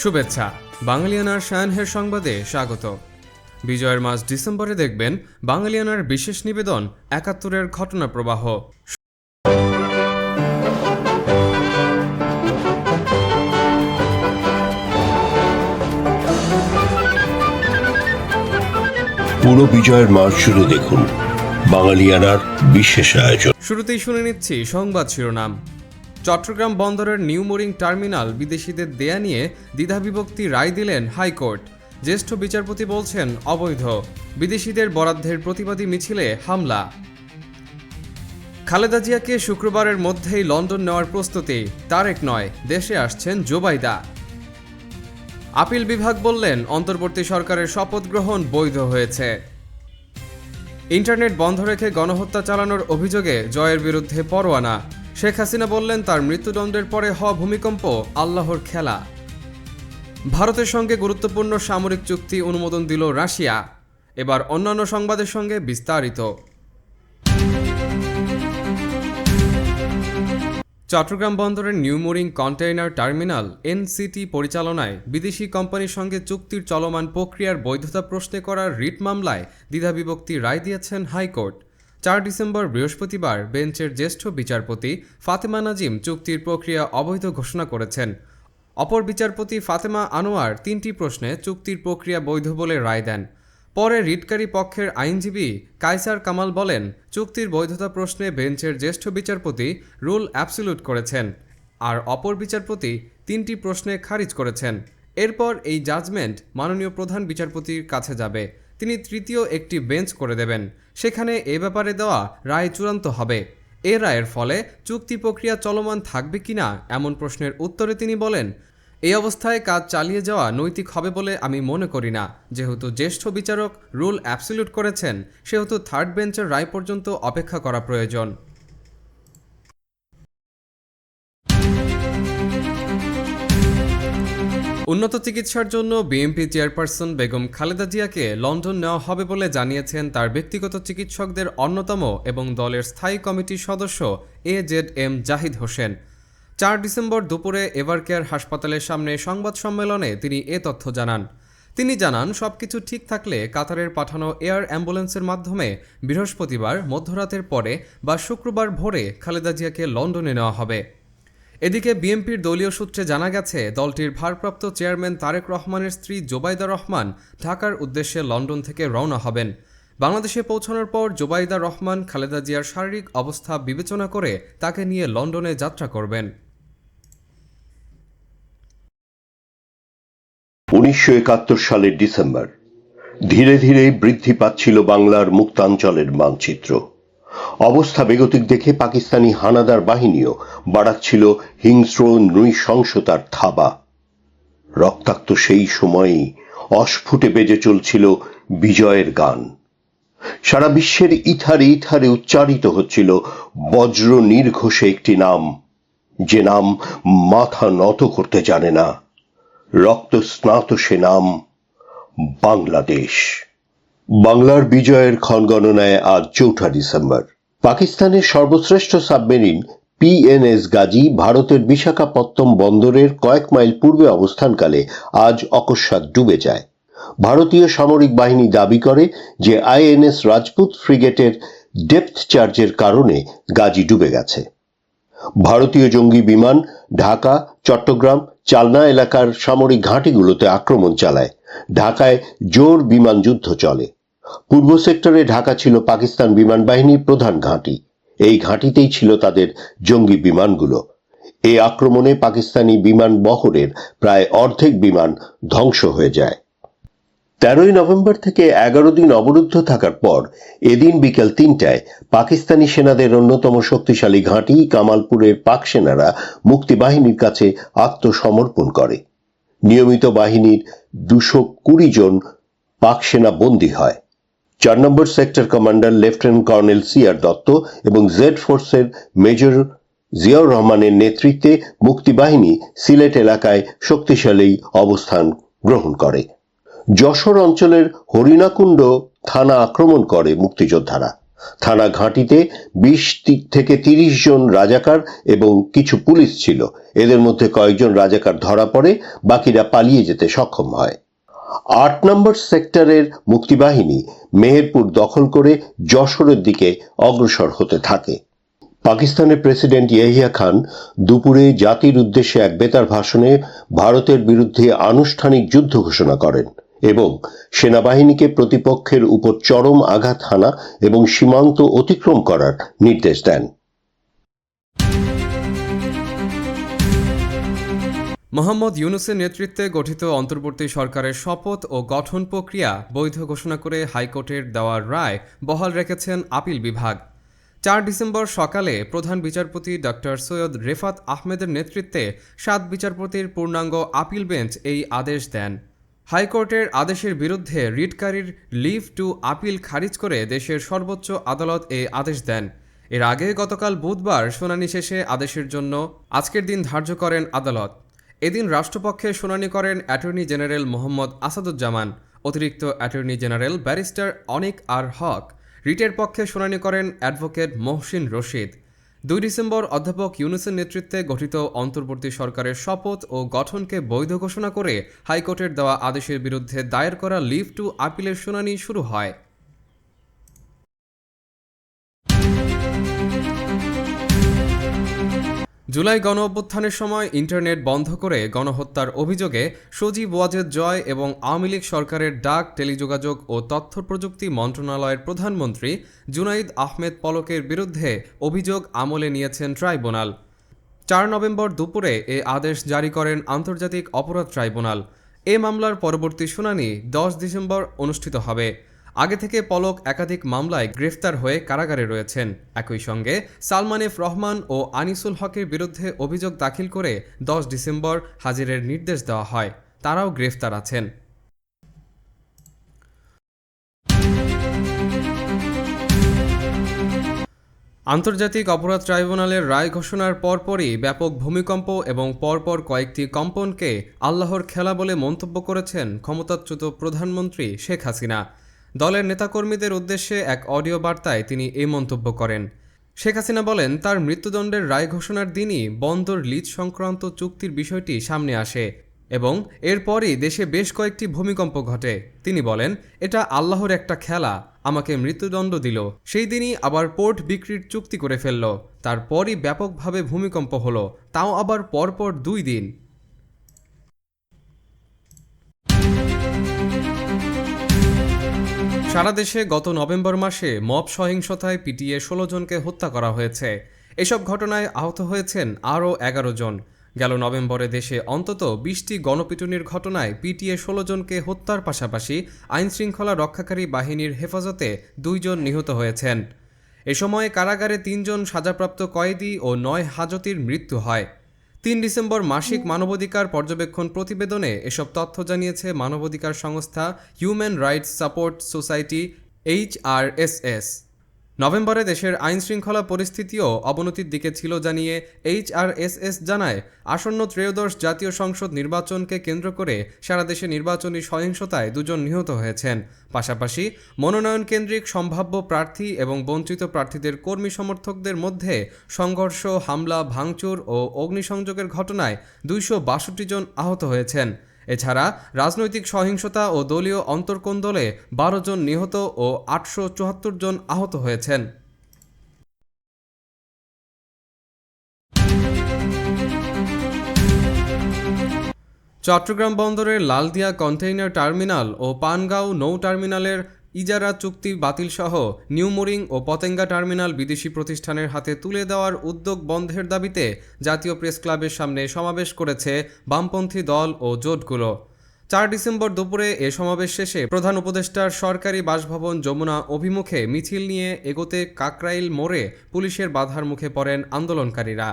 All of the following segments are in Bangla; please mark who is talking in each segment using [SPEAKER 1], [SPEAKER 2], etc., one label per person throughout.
[SPEAKER 1] শুভেচ্ছা। বাঙালিয়ানার শায়ানহের সংবাদে স্বাগত। বিজয়ের মাস ডিসেম্বরে দেখবেন বাঙালিয়ানার বিশেষ নিবেদন একাত্তরের ঘটনা প্রবাহ
[SPEAKER 2] পুরো বিজয়ের মাস শুরু দেখুন বাঙালিয়ানার বিশেষ আয়োজন।
[SPEAKER 1] শুরুতেই শুনে নিচ্ছি সংবাদ শিরোনাম। চট্টগ্রাম বন্দরের নিউ মোরিং টার্মিনাল বিদেশিদের দেয়া নিয়ে দ্বিধাবিভক্তি রায় দিলেন হাইকোর্ট। জ্যেষ্ঠ বিচারপতি বলছেন, অবৈধ। বিদেশিদের বরাদ্দের প্রতিবাদী মিছিলে হামলা। খালেদা জিয়াকে শুক্রবারের মধ্যেই লন্ডন নেওয়ার প্রস্তুতি। তারেক নয়, দেশে আসছেন জোবাইদা আপিল বিভাগ বললেন, অন্তর্বর্তী সরকারের শপথ গ্রহণ বৈধ হয়েছে। ইন্টারনেট বন্ধ রেখে গণহত্যা চালানোর অভিযোগে জয়ের বিরুদ্ধে পরোয়ানা। শেখ হাসিনা বললেন, তার মৃত্যুদণ্ডের পরে হওয়া ভূমিকম্প আল্লাহর খেলা। ভারতের সঙ্গে গুরুত্বপূর্ণ সামরিক চুক্তি অনুমোদন দিল রাশিয়া। এবার অন্যান্য সংবাদের সঙ্গে বিস্তারিত। চট্টগ্রাম বন্দরের new mooring container terminal NCT পরিচালনায় বিদেশি কোম্পানির সঙ্গে চুক্তির চলমান প্রক্রিয়ার বৈধতা প্রশ্নে করার রিট মামলায় দ্বিধাবিভক্তি রায় দিয়েছেন হাইকোর্ট। চার ডিসেম্বর বৃহস্পতিবার বেঞ্চের জ্যেষ্ঠ বিচারপতি ফাতেমা নাজিম চুক্তির প্রক্রিয়া অবৈধ ঘোষণা করেছেন। অপর বিচারপতি ফাতেমা আনোয়ার তিনটি প্রশ্নে চুক্তির প্রক্রিয়া বৈধ বলে রায় দেন। পরে রিটকারী পক্ষের আইনজীবী কাইসার কামাল বলেন, চুক্তির বৈধতা প্রশ্নে বেঞ্চের জ্যেষ্ঠ বিচারপতি রুল অ্যাবসলিউট করেছেন, আর অপর বিচারপতি তিনটি প্রশ্নে খারিজ করেছেন। এরপর এই জাজমেন্ট মাননীয় প্রধান বিচারপতির কাছে যাবে। তিনি তৃতীয় একটি বেঞ্চ করে দেবেন। সেখানে এ ব্যাপারে দেওয়া রায় চূড়ান্ত হবে। এ রায়ের ফলে চুক্তি প্রক্রিয়া চলমান থাকবে কিনা এমন প্রশ্নের উত্তরে তিনি বলেন এই অবস্থায় কাজ চালিয়ে যাওয়া নৈতিক হবে বলে আমি মনে করি না। যেহেতু জ্যেষ্ঠ বিচারক রুল অ্যাবসলিউট করেছেন, সেহেতু থার্ড বেঞ্চের রায় পর্যন্ত অপেক্ষা করা প্রয়োজন। উন্নত চিকিৎসার জন্য বিএমপি চেয়ারপারসন বেগম খালেদা জিয়াকে লন্ডন নেওয়া হবে বলে জানিয়েছেন তার ব্যক্তিগত চিকিৎসকদের অন্যতম এবং দলের স্থায়ী কমিটির সদস্য A Z M Zahid Hossain. চার ডিসেম্বর দুপুরে এভারকেয়ার হাসপাতালের সামনে সংবাদ সম্মেলনে তিনি এ তথ্য জানান। তিনি জানান, সবকিছু ঠিক থাকলে কাতারের পাঠানো এয়ার অ্যাম্বুলেন্সের মাধ্যমে বৃহস্পতিবার, মধ্যরাতের পরে বা শুক্রবার ভোরে খালেদা জিয়াকে লন্ডনে নেওয়া হবে। এদিকে বিএনপির দলীয় সূত্রে জানা গেছে, দলটির ভারপ্রাপ্ত চেয়ারম্যান তারেক রহমানের স্ত্রী জোবাইদা রহমান ঢাকার উদ্দেশ্যে লন্ডন থেকে রওনা হবেন। বাংলাদেশে পৌঁছানোর পর জোবাইদা রহমান, খালেদা জিয়ার শারীরিক অবস্থা বিবেচনা করে তাকে নিয়ে লন্ডনে যাত্রা করবেন।
[SPEAKER 2] উনিশশো একাত্তর সালের ডিসেম্বর, ধীরে ধীরে বৃদ্ধি পাচ্ছিল বাংলার মুক্তাঞ্চলের মানচিত্র। অবস্থা বেগতিক দেখে পাকিস্তানি হানাদার বাহিনীও বাড়াচ্ছিল হিংস্র নৃশংসতার থাবা। রক্তাক্ত সেই সময়ই অস্ফুটে বেজে চলছিল বিজয়ের গান। সারা বিশ্বের ইথারে ইথারে উচ্চারিত হচ্ছিল বজ্র নির্ঘোষে একটি নাম, যে নাম মাথা নত করতে জানে না। রক্ত স্নাত সে নাম বাংলাদেশ। বাংলার বিজয়ের ক্ষণগণনায় আজ চৌঠা ডিসেম্বর। পাকিস্তানের সর্বশ্রেষ্ঠ সাবমেরিন পিএনএস গাজী ভারতের বিশাখাপত্তম বন্দরের কয়েক মাইল পূর্বে অবস্থানকালে আজ অকস্মাৎ ডুবে যায়। ভারতীয় সামরিক বাহিনী দাবি করে যে আইএনএস রাজপুত ফ্রিগেটের ডেপথ চার্জের কারণে গাজী ডুবে গেছে। ভারতীয় জঙ্গি বিমান ঢাকা, চট্টগ্রাম, চালনা এলাকার সামরিক ঘাঁটিগুলোতে আক্রমণ চালায়। ঢাকায় জোর বিমান যুদ্ধ চলে। পূর্ব সেক্টরে ঢাকা ছিল পাকিস্তান বিমান বাহিনীর প্রধান ঘাঁটি। এই ঘাঁটিতেই ছিল তাদের জঙ্গি বিমানগুলো। এই আক্রমণে পাকিস্তানি বিমান বহরের প্রায় অর্ধেক বিমান ধ্বংস হয়ে যায়। তেরোই নভেম্বর থেকে এগারো দিন অবরুদ্ধ থাকার পর এদিন বিকেল তিনটায় পাকিস্তানি সেনাদের অন্যতম শক্তিশালী ঘাঁটি কামালপুরের পাক সেনারা মুক্তিবাহিনীর কাছে আত্মসমর্পণ করে। নিয়মিত বাহিনীর দুশো কুড়ি জন পাক সেনা বন্দী হয়। চার নম্বর sector commander lieutenant colonel C R Dutta এবং জেড ফোর্সের মেজর জিয়াউর রহমানের নেতৃত্বে মুক্তিবাহিনী সিলেট এলাকায় শক্তিশালী অবস্থান গ্রহণ করে। যশোর অঞ্চলের হরিণাকুণ্ড থানা আক্রমণ করে মুক্তিযোদ্ধারা। থানা ঘাঁটিতে বিশ থেকে তিরিশ জন রাজাকার এবং কিছু পুলিশ ছিল। এদের মধ্যে কয়েকজন রাজাকার ধরা পড়ে, বাকিরা পালিয়ে যেতে সক্ষম হয়। আট নম্বর সেক্টরের মুক্তিবাহিনী মেহেরপুর দখল করে যশোরের দিকে অগ্রসর হতে থাকে। পাকিস্তানের প্রেসিডেন্ট ইয়াহিয়া খান দুপুরে জাতির উদ্দেশ্যে এক বেতার ভাষণে ভারতের বিরুদ্ধে আনুষ্ঠানিক যুদ্ধ ঘোষণা করেন এবং সেনাবাহিনীকে প্রতিপক্ষের উপর চরম আঘাত হানা এবং সীমান্ত অতিক্রম করার নির্দেশ দেন।
[SPEAKER 1] মোহাম্মদ ইউনুসের নেতৃত্বে গঠিত অন্তর্বর্তী সরকারের শপথ ও গঠন প্রক্রিয়া বৈধ ঘোষণা করে হাইকোর্টের দেওয়ার রায় বহাল রেখেছেন আপিল বিভাগ। চার ডিসেম্বর সকালে প্রধান বিচারপতি ডক্টর সৈয়দ রেফাত আহমেদের নেতৃত্বে সাত বিচারপতির পূর্ণাঙ্গ আপিল বেঞ্চ এই আদেশ দেন। হাইকোর্টের আদেশের বিরুদ্ধে রিটকারীর লিভ টু আপিল খারিজ করে দেশের সর্বোচ্চ আদালত এই আদেশ দেন। এর আগে গতকাল বুধবার শুনানি শেষে আদেশের জন্য আজকের দিন ধার্য করেন আদালত। এদিন রাষ্ট্রপক্ষে শুনানি করেন অ্যাটর্নি জেনারেল মোহাম্মদ আসাদুজ্জামান। অতিরিক্ত attorney general barrister Anik R Haque. রিটের পক্ষে শুনানি করেন অ্যাডভোকেট মহসিন রশিদ। দুই ডিসেম্বর অধ্যাপক ইউনুসের নেতৃত্বে গঠিত অন্তর্বর্তী সরকারের শপথ ও গঠনকে বৈধ ঘোষণা করে হাইকোর্টের দেওয়া আদেশের বিরুদ্ধে দায়ের করা লিভ টু আপিলের শুনানি শুরু হয়। জুলাই গণ অভ্যুত্থানের সময় ইন্টারনেট বন্ধ করে গণহত্যার অভিযোগে সজীব ওয়াজেদ জয় এবং আওয়ামী লীগ সরকারের ডাক, টেলিযোগাযোগ ও তথ্য প্রযুক্তি মন্ত্রণালয়ের প্রধানমন্ত্রী জুনাইদ আহমেদ পলকের বিরুদ্ধে অভিযোগ আমলে নিয়েছেন ট্রাইব্যুনাল। চার নভেম্বর দুপুরে এ আদেশ জারি করেন আন্তর্জাতিক অপরাধ ট্রাইব্যুনাল। এ মামলার পরবর্তী শুনানি দশ ডিসেম্বর অনুষ্ঠিত হবে। আগে থেকে পলক একাধিক মামলায় গ্রেফতার হয়ে কারাগারে রয়েছেন। একই সঙ্গে সালমান এফ রহমান ও আনিসুল হকের বিরুদ্ধে অভিযোগ দাখিল করে দশ ডিসেম্বর হাজিরের নির্দেশ দেওয়া হয়। তারাও গ্রেফতার আছেন। আন্তর্জাতিক অপরাধ ট্রাইব্যুনালের রায় ঘোষণার পরপরই ব্যাপক ভূমিকম্প এবং পরপর কয়েকটি কম্পনকে আল্লাহর খেলা বলে মন্তব্য করেছেন ক্ষমতাচ্যুত প্রধানমন্ত্রী শেখ হাসিনা। দলের নেতাকর্মীদের উদ্দেশ্যে এক অডিও বার্তায় তিনি এই মন্তব্য করেন। শেখ হাসিনা বলেন, তার মৃত্যুদণ্ডের রায় ঘোষণার দিনই বন্দর লিজ সংক্রান্ত চুক্তির বিষয়টি সামনে আসে এবং এরপরই দেশে বেশ কয়েকটি ভূমিকম্প ঘটে। তিনি বলেন, এটা আল্লাহর একটা খেলা, আমাকে মৃত্যুদণ্ড দিল। সেই দিনই আবার পোর্ট বিক্রির চুক্তি করে ফেলল। তারপরই ব্যাপকভাবে ভূমিকম্প হলো। তাও আবার পরপর দুই দিন। সারা দেশে গত নভেম্বর মাসে মব সহিংসতায় পিটিয়ে ষোলো জনকে হত্যা করা হয়েছে। এসব ঘটনায় আহত হয়েছেন আরও এগারো জন। গেল নভেম্বরে দেশে অন্তত বিশটি গণপিটুনির ঘটনায় পিটিয়ে ষোলো জনকে হত্যার পাশাপাশি আইনশৃঙ্খলা রক্ষাকারী বাহিনীর হেফাজতে দুইজন নিহত হয়েছেন। এ সময় কারাগারে তিনজন সাজাপ্রাপ্ত কয়েদি ও নয় হাজতির মৃত্যু হয়। তিন ডিসেম্বর মাসিক মানবাধিকার পর্যবেক্ষণ প্রতিবেদনে এসব তথ্য জানিয়েছে মানবাধিকার সংস্থা human rights support society HRSS. নভেম্বরে দেশের আইন শৃঙ্খলা পরিস্থিতিও অবনতির দিকে ছিল জানিয়ে এইচআরএসএস জানায়, আসন্ন ত্রয়োদশ জাতীয় সংসদ নির্বাচনকে কেন্দ্র করে সারা দেশে নির্বাচনী সহিংসতায় দুজন নিহত হয়েছেন। পাশাপাশি মনোনয়ন কেন্দ্রিক সম্ভাব্য প্রার্থী এবং বঞ্চিত প্রার্থীদের কর্মী সমর্থকদের মধ্যে সংঘর্ষ, হামলা, ভাঙচুর ও অগ্নিসংযোগের ঘটনায় দুইশো বাষট্টি জন আহত হয়েছেন। এছাড়া রাজনৈতিক সহিংসতা ও দলীয় অন্তর্কোন্দলে বারো জন নিহত ও আটশো চুয়াত্তর জন আহত হয়েছেন। চট্টগ্রাম বন্দরের লালদিয়া কন্টেইনার টার্মিনাল ও পানগাঁও নৌ টার্মিনালের ইজারা, চুক্তি বাতিলসহ নিউমোরিং ও পতেঙ্গা টার্মিনাল বিদেশি প্রতিষ্ঠানের হাতে তুলে দেওয়ার উদ্যোগ বন্ধের দাবিতে জাতীয় প্রেস ক্লাবের সামনে সমাবেশ করেছে বামপন্থী দল ও জোটগুলো। চার ডিসেম্বর দুপুরে এ সমাবেশ শেষে প্রধান উপদেষ্টার সরকারি বাসভবন যমুনা অভিমুখে মিছিল নিয়ে এগোতে কাকরাইল মোড়ে পুলিশের বাধার মুখে পড়েন আন্দোলনকারীরা।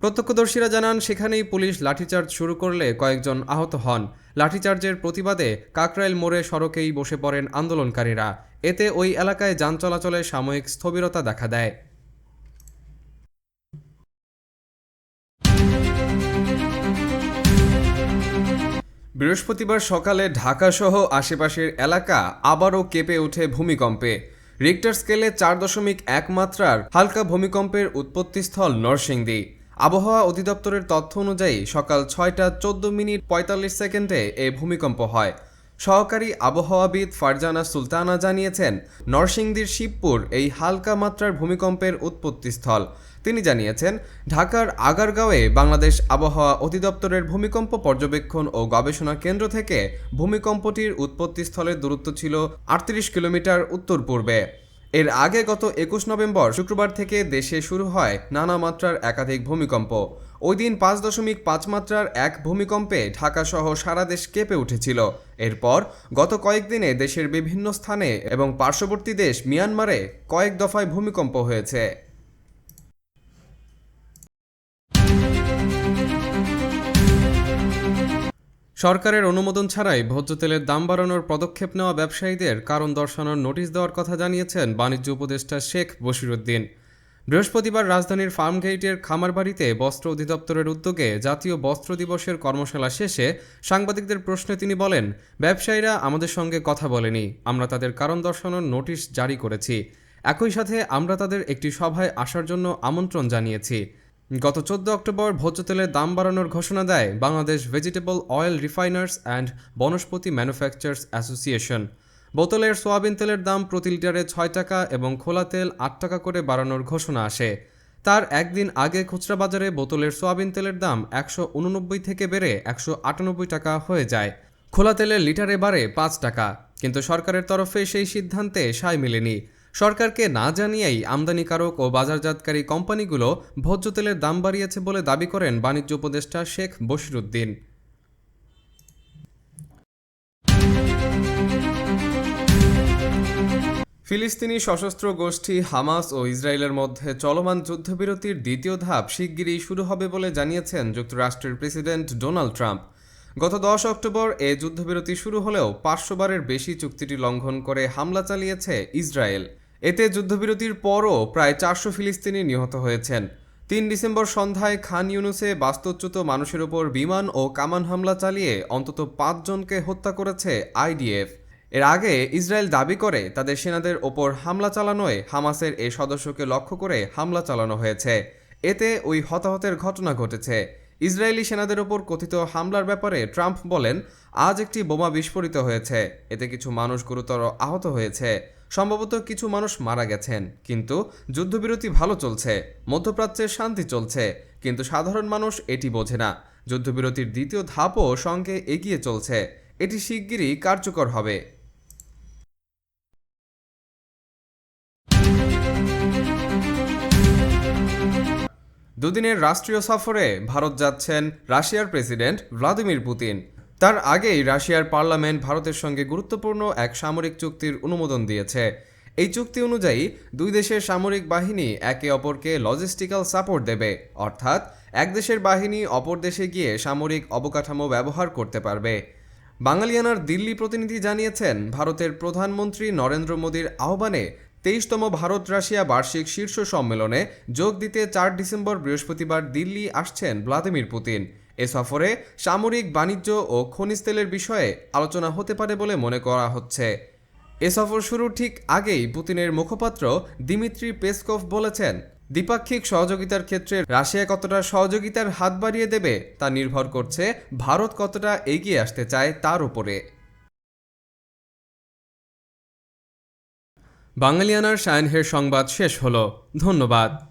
[SPEAKER 1] প্রত্যক্ষদর্শীরা জানান, সেখানেই পুলিশ লাঠিচার্জ শুরু করলে কয়েকজন আহত হন। লাঠিচার্জের প্রতিবাদে কাকরাইল মোড়ে সড়কেই বসে পড়েন আন্দোলনকারীরা। এতে ওই এলাকায় যান চলাচলে সাময়িক স্থবিরতা দেখা দেয়। বৃহস্পতিবার সকালে ঢাকাসহ আশেপাশের এলাকা আবারও কেঁপে ওঠে ভূমিকম্পে। রিক্টার স্কেলে চার দশমিক এক মাত্রার হালকা ভূমিকম্পের উৎপত্তিস্থল নরসিংদী। আবহাওয়া অধিদপ্তরের তথ্য অনুযায়ী সকাল ছয়টা চোদ্দ মিনিট পঁয়তাল্লিশ সেকেন্ডে এ ভূমিকম্প হয়। সহকারী আবহাওয়াবিদ ফারজানা সুলতানা জানিয়েছেন, নরসিংদীর শিবপুর এই হালকা মাত্রার ভূমিকম্পের উৎপত্তিস্থল। তিনি জানিয়েছেন, ঢাকার আগারগাঁওয়ে বাংলাদেশ আবহাওয়া অধিদপ্তরের ভূমিকম্প পর্যবেক্ষণ ও গবেষণা কেন্দ্র থেকে ভূমিকম্পটির উৎপত্তিস্থলের দূরত্ব ছিল আটত্রিশ কিলোমিটার উত্তর পূর্বে এর আগে গত একুশ নভেম্বর শুক্রবার থেকে দেশে শুরু হয় নানা মাত্রার একাধিক ভূমিকম্প। ওই দিন পাঁচ দশমিক পাঁচ মাত্রার এক ভূমিকম্পে ঢাকাসহ সারা দেশ কেঁপে উঠেছিল। এরপর গত কয়েকদিনে দেশের বিভিন্ন স্থানে এবং পার্শ্ববর্তী দেশ মিয়ানমারে কয়েক দফায় ভূমিকম্প হয়েছে। সরকারের অনুমোদন ছাড়াই ভোজ্য তেলের দাম বাড়ানোর পদক্ষেপ নেওয়া ব্যবসায়ীদের কারণ দর্শানোর নোটিশ দেওয়ার কথা জানিয়েছেন বাণিজ্য উপদেষ্টা শেখ বশিরুদ্দিন। বৃহস্পতিবার রাজধানীর ফার্মগেইটের খামারবাড়িতে বস্ত্র অধিদপ্তরের উদ্যোগে জাতীয় বস্ত্র দিবসের কর্মশালা শেষে সাংবাদিকদের প্রশ্নে তিনি বলেন, ব্যবসায়ীরা আমাদের সঙ্গে কথা বলেনি, আমরা তাদের কারণ দর্শানোর নোটিশ জারি করেছি। একই সাথে আমরা তাদের একটি সভায় আসার জন্য আমন্ত্রণ জানিয়েছি। গত চোদ্দ অক্টোবর ভোজ্য তেলের দাম বাড়ানোর ঘোষণা দেয় Bangladesh vegetable oil refiners and Vanaspati manufacturers association বোতলের সোয়াবিন তেলের দাম প্রতি লিটারে ছয় টাকা এবং খোলা তেল আট টাকা করে বাড়ানোর ঘোষণা আসে। তার একদিন আগে খুচরা বাজারে বোতলের সোয়াবিন তেলের দাম একশো উননব্বই থেকে বেড়ে একশো আটানব্বই টাকা হয়ে যায়। খোলা তেলের লিটারে বাড়ে পাঁচ টাকা। কিন্তু সরকারের তরফে সেই সিদ্ধান্তে সায় মেলেনি। সরকারকে না জানিয়েই আমদানিকারক ও বাজারজাতকারী কোম্পানিগুলো ভোজ্য তেলের দাম বাড়িয়েছে বলে দাবি করেন বাণিজ্য উপদেষ্টা শেখ বশিরুদ্দিন। ফিলিস্তিনি সশস্ত্র গোষ্ঠী হামাস ও ইসরায়েলের মধ্যে চলমান যুদ্ধবিরতির দ্বিতীয় ধাপ শিগগিরই শুরু হবে বলে জানিয়েছেন যুক্তরাষ্ট্রের প্রেসিডেন্ট ডোনাল্ড ট্রাম্প। গত দশ অক্টোবর এ যুদ্ধবিরতি শুরু হলেও পাঁচশোবারের বেশি চুক্তিটি লঙ্ঘন করে হামলা চালিয়েছে ইসরায়েল। এতে যুদ্ধবিরতির পরও প্রায় চারশো ফিলিস্তিনি নিহত হয়েছেন। তিন ডিসেম্বর সন্ধ্যায় খান ইউনুসে বাস্তুচ্যুত মানুষের ওপর বিমান ও কামান হামলা চালিয়ে অন্তত পাঁচজনকে হত্যা করেছে আইডিএফ। এর আগে ইসরায়েল দাবি করে তাদের সেনাদের ওপর হামলা চালানোয় হামাসের এই সদস্যকে লক্ষ্য করে হামলা চালানো হয়েছে। এতে ওই হতাহতের ঘটনা ঘটেছে। ইসরায়েলি সেনাদের ওপর কথিত হামলার ব্যাপারে ট্রাম্প বলেন, আজ একটি বোমা বিস্ফোরিত হয়েছে। এতে কিছু মানুষ গুরুতর আহত হয়েছে। সম্ভবত কিছু মানুষ মারা গেছেন, কিন্তু যুদ্ধবিরতি ভালো চলছে, মধ্যপ্রাচ্যে শান্তি চলছে, কিন্তু সাধারণ মানুষ এটি বোঝে না। যুদ্ধবিরতির দ্বিতীয় ধাপও সঙ্গে এগিয়ে চলছে, এটি শিগগিরই কার্যকর হবে। দুদিনের রাষ্ট্রীয় সফরে ভারত যাচ্ছেন রাশিয়ার প্রেসিডেন্ট ভ্লাদিমির পুতিন। তার আগেই রাশিয়ার পার্লামেন্ট ভারতের সঙ্গে গুরুত্বপূর্ণ এক সামরিক চুক্তির অনুমোদন দিয়েছে। এই চুক্তি অনুযায়ী দুই দেশের সামরিক বাহিনী একে অপরকে লজিস্টিক্যাল সাপোর্ট দেবে, অর্থাৎ এক দেশের বাহিনী অপর দেশে গিয়ে সামরিক অবকাঠামো ব্যবহার করতে পারবে। বাঙালিয়ানার দিল্লি প্রতিনিধি জানিয়েছেন, ভারতের প্রধানমন্ত্রী নরেন্দ্র মোদীর আহ্বানে তেইশতম ভারত রাশিয়া বার্ষিক শীর্ষ সম্মেলনে যোগ দিতে চার ডিসেম্বর বৃহস্পতিবার দিল্লি আসছেন ভ্লাদিমির পুতিন। এ সফরে সামরিক, বাণিজ্য ও খনিজ তেলের বিষয়ে আলোচনা হতে পারে বলে মনে করা হচ্ছে। এ সফর শুরুর ঠিক আগেই পুতিনের মুখপাত্র দিমিত্রি পেসকভ বলেছেন, দ্বিপাক্ষিক সহযোগিতার ক্ষেত্রে রাশিয়া কতটা সহযোগিতার হাত বাড়িয়ে দেবে তা নির্ভর করছে ভারত কতটা এগিয়ে আসতে চায় তার উপরে। বাঙালিয়ানার সায়নহের সংবাদ শেষ হলো। ধন্যবাদ।